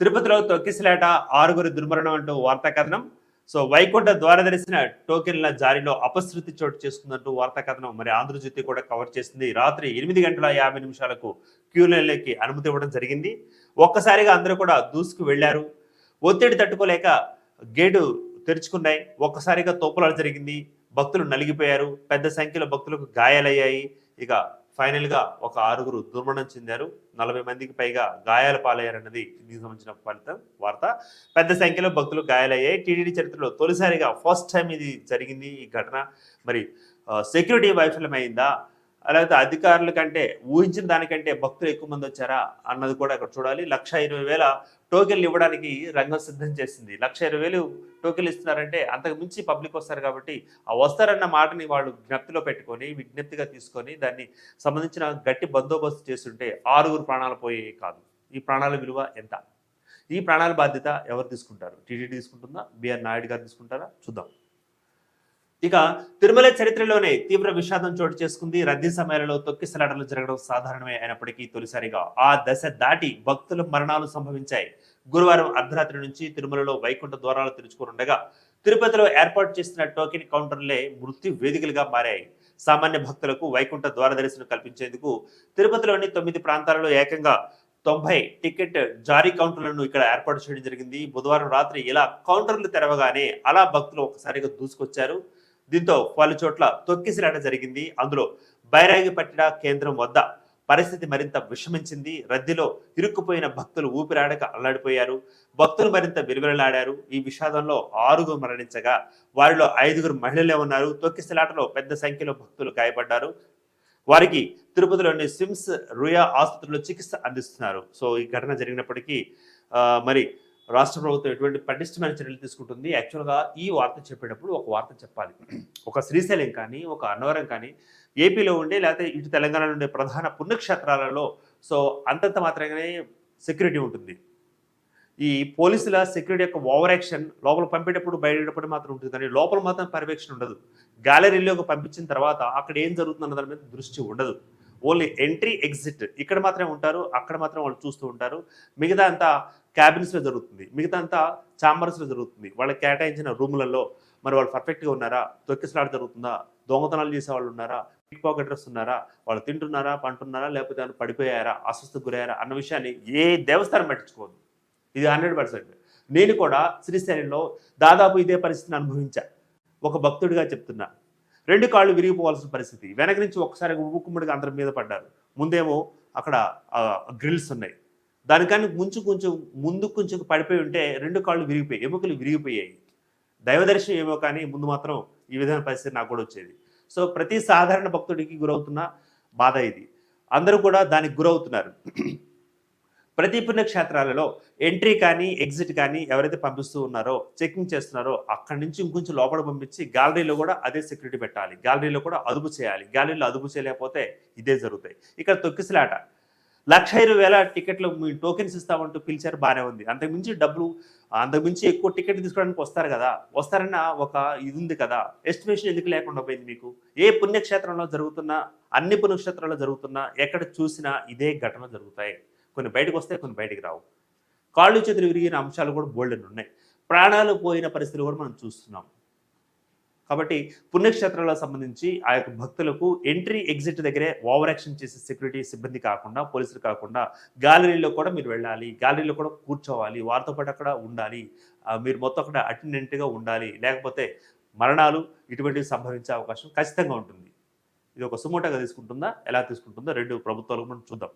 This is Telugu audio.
తిరుపతిలో తొక్కిసలాట ఆరుగురు దుర్మరణం అంటూ వార్తా కథనం సో వైకుంఠ ద్వారదర్శన టోకెన్ల జారీలో అపశృతి చోటు చేసుకుందంటూ వార్తా కథనం మరి ఆంధ్రజ్యోతి కూడా కవర్ చేసింది. రాత్రి ఎనిమిది గంటల యాభై నిమిషాలకు క్యూలైన్లోకి అనుమతి ఇవ్వడం జరిగింది. ఒక్కసారిగా అందరూ కూడా దూసుకు వెళ్ళారు ఒత్తిడి తట్టుకోలేక గేటు తెరుచుకున్నాయి. ఒక్కసారిగా తోపులాట జరిగింది. భక్తులు నలిగిపోయారు. పెద్ద సంఖ్యలో భక్తులకు గాయాలయ్యాయి. ఇక ఫైనల్గా ఒక ఆరుగురు దుర్మరణం చెందారు. నలభై మందికి పైగా గాయాల పాలయ్యారన్నది దీనికి సంబంధించిన ఫలితం వార్త. పెద్ద సంఖ్యలో భక్తులు గాయాలయ్యాయి. టీడీడీ చరిత్రలో తొలిసారిగా ఫస్ట్ టైం ఇది జరిగింది ఈ ఘటన. మరి సెక్యూరిటీ వైఫల్యమైందా? అలాగే అధికారుల కంటే ఊహించిన దానికంటే భక్తులు ఎక్కువ మంది వచ్చారా అన్నది కూడా ఇక్కడ చూడాలి. లక్ష ఇరవై వేల టోకెన్లు ఇవ్వడానికి రంగం సిద్ధం చేసింది. లక్ష ఇరవై వేలు టోకెన్లు ఇస్తున్నారంటే అంతకు మించి పబ్లిక్ వస్తారు కాబట్టి ఆ వస్తారన్న మాటని వాళ్ళు జ్ఞప్తిలో పెట్టుకొని విజ్ఞప్తిగా తీసుకొని దాన్ని సంబంధించిన గట్టి బందోబస్తు చేస్తుంటే ఆరుగురు ప్రాణాలు పోయే కాదు. ఈ ప్రాణాల విలువ ఎంత? ఈ ప్రాణాల బాధ్యత ఎవరు తీసుకుంటారు? టీటీడీ తీసుకుంటుందా? బిఆర్ నాయుడు గారు తీసుకుంటారా? చూద్దాం. ఇక తిరుమల చరిత్రలోనే తీవ్ర విషాదం చోటు చేసుకుంది. రద్దీ సమయాలలో తొక్కిసలాటలు జరగడం సాధారణమే అయినప్పటికీ తొలిసారిగా. ఆ దశ దాటి భక్తుల మరణాలు సంభవించాయి. గురువారం అర్ధరాత్రి నుంచి తిరుమలలో వైకుంఠ ద్వారాలు తెరుచుకోనుండగా తిరుపతిలో ఏర్పాటు చేసిన టోకెన్ కౌంటర్లే మృత్యు వేదికలుగా మారాయి. సామాన్య భక్తులకు వైకుంఠ ద్వార దర్శనం కల్పించేందుకు తిరుపతిలోని తొమ్మిది ప్రాంతాలలో ఏకంగా తొంభై టికెట్ జారీ కౌంటర్లను ఇక్కడ ఏర్పాటు చేయడం జరిగింది. బుధవారం రాత్రి ఇలా కౌంటర్లు తెరవగానే అలా భక్తులు ఒకసారిగా దూసుకొచ్చారు. దీంతో పలు చోట్ల తొక్కిసిరాట జరిగింది. అందులో బైరాగిపట్టిన కేంద్రం వద్ద పరిస్థితి మరింత విషమించింది. రద్దీలో ఇరుక్కుపోయిన భక్తులు ఊపిరాడక అల్లాడిపోయారు. భక్తులు మరింత విలువలాడారు ఈ విషాదంలో ఆరుగురు మరణించగా వారిలో ఐదుగురు మహిళలే ఉన్నారు. తొక్కిసలాటలో పెద్ద సంఖ్యలో భక్తులు గాయపడ్డారు. వారికి తిరుపతిలోని సిమ్స్ రుయా ఆసుపత్రిలో చికిత్స అందిస్తున్నారు. సో ఈ ఘటన జరిగినప్పటికీ మరి రాష్ట్ర ప్రభుత్వం ఎటువంటి పటిష్టమైన చర్యలు తీసుకుంటుంది? యాక్చువల్గా ఈ వార్త చెప్పేటప్పుడు ఒక వార్త చెప్పాలి. ఒక శ్రీశైలం కానీ ఒక అన్నవరం కానీ ఏపీలో ఉండే లేకపోతే ఇటు తెలంగాణలో ఉండే ప్రధాన పుణ్యక్షేత్రాలలో సో అంతంత మాత్రమే సెక్యూరిటీ ఉంటుంది. ఈ పోలీసుల సెక్యూరిటీ యొక్క ఓవర్ యాక్షన్ లోపల పంపేటప్పుడు బయటప్పుడు మాత్రం ఉంటుంది. కానీ లోపల మాత్రం పర్యవేక్షణ ఉండదు. గ్యాలరీలోకి పంపించిన తర్వాత అక్కడ ఏం జరుగుతుందన్న దాని మీద దృష్టి ఉండదు. Only entry exit. ఇక్కడ మాత్రమే ఉంటారు అక్కడ మాత్రం వాళ్ళు చూస్తూ ఉంటారు. మిగతా అంతా క్యాబిన్స్లో జరుగుతుంది. మిగతా అంతా ఛాంబర్స్లో జరుగుతుంది. వాళ్ళకి కేటాయించిన రూములలో మరి వాళ్ళు పర్ఫెక్ట్గా ఉన్నారా? తొక్కిసలాట జరుగుతుందా? దొంగతనాలు చేసే వాళ్ళు ఉన్నారా పిక్ పాకెటర్స్ ఉన్నారా? వాళ్ళు తింటున్నారా? పంటున్నారా లేకపోతే పడిపోయారా? అస్వస్థకు గురయ్యారా? అన్న విషయాన్ని ఏ దేవస్థానం పట్టించుకోదు. ఇది హండ్రెడ్ పర్సెంట్ నేను కూడా శ్రీశైలంలో దాదాపు ఇదే పరిస్థితిని అనుభవించా. ఒక భక్తుడిగా చెప్తున్నా. రెండు కాళ్ళు విరిగిపోవాల్సిన పరిస్థితి. వెనక నుంచి ఒకసారి ఉక్కుమ్మడిగా అందరి మీద పడ్డారు. ముందేమో అక్కడ గ్రిల్స్ ఉన్నాయి. దానికన్నా కొంచెం కొంచెం ముందు కొంచెం పడిపోయి ఉంటే రెండు కాళ్ళు విరిగిపోయాయి ఎముకలు విరిగిపోయాయి. దైవదర్శనం ఏమో కానీ ముందు మాత్రం ఈ విధమైన పరిస్థితి నాకు కూడా వచ్చేది. సో ప్రతి సాధారణ భక్తుడికి గురవుతున్న బాధ ఇది. అందరూ కూడా దానికి గురవుతున్నారు. ప్రతి పుణ్యక్షేత్రాలలో ఎంట్రీ కానీ ఎగ్జిట్ కానీ ఎవరైతే పంపిస్తూ ఉన్నారో చెకింగ్ చేస్తున్నారో అక్కడి నుంచి ఇంకొంచెం లోపల పంపించి గ్యాలరీలో కూడా అదే సెక్యూరిటీ పెట్టాలి. గ్యాలరీలో కూడా అదుపు చేయాలి. గ్యాలరీలో అదుపు చేయలేకపోతే ఇదే జరుగుతాయి. ఇక్కడ తొక్కిసలాట. లక్ష ఇరవై వేల టికెట్లు మీ టోకెన్స్ ఇస్తామంటూ పిలిచారు బాగానే ఉంది. అంతకుమించి డబ్బులు అంతకుమించి ఎక్కువ టికెట్ తీసుకోవడానికి వస్తారు కదా వస్తారన్న ఒక ఇది ఉంది కదా. ఎస్టిమేషన్ ఎందుకు లేకుండా పోయింది మీకు? ఏ పుణ్యక్షేత్రంలో జరుగుతున్నా అన్ని పుణ్యక్షేత్రాల్లో జరుగుతున్నా ఎక్కడ చూసినా ఇదే ఘటన జరుగుతాయి. కొన్ని బయటకు వస్తాయి కొన్ని బయటికి రావు. కాళ్ళు చేతులు విరిగిన అంశాలు కూడా బోల్డెన్ ఉన్నాయి. ప్రాణాలు పోయిన పరిస్థితులు కూడా మనం చూస్తున్నాం. కాబట్టి పుణ్యక్షేత్రాలకు సంబంధించి ఆ యొక్క భక్తులకు ఎంట్రీ ఎగ్జిట్ దగ్గరే ఓవర్ యాక్షన్ చేసే సెక్యూరిటీ సిబ్బంది కాకుండా పోలీసులు కాకుండా గ్యాలరీలో కూడా మీరు వెళ్ళాలి. గ్యాలరీలో కూడా కూర్చోవాలి. వారితో పాటు అక్కడ ఉండాలి. మీరు మొత్తం అక్కడ అటెండెంట్గా ఉండాలి. లేకపోతే మరణాలు ఇటువంటివి సంభవించే అవకాశం ఖచ్చితంగా ఉంటుంది. ఇది ఒక సుమోటగా తీసుకుంటుందా? ఎలా తీసుకుంటుందో రెండు ప్రభుత్వాలు మనం చూద్దాం.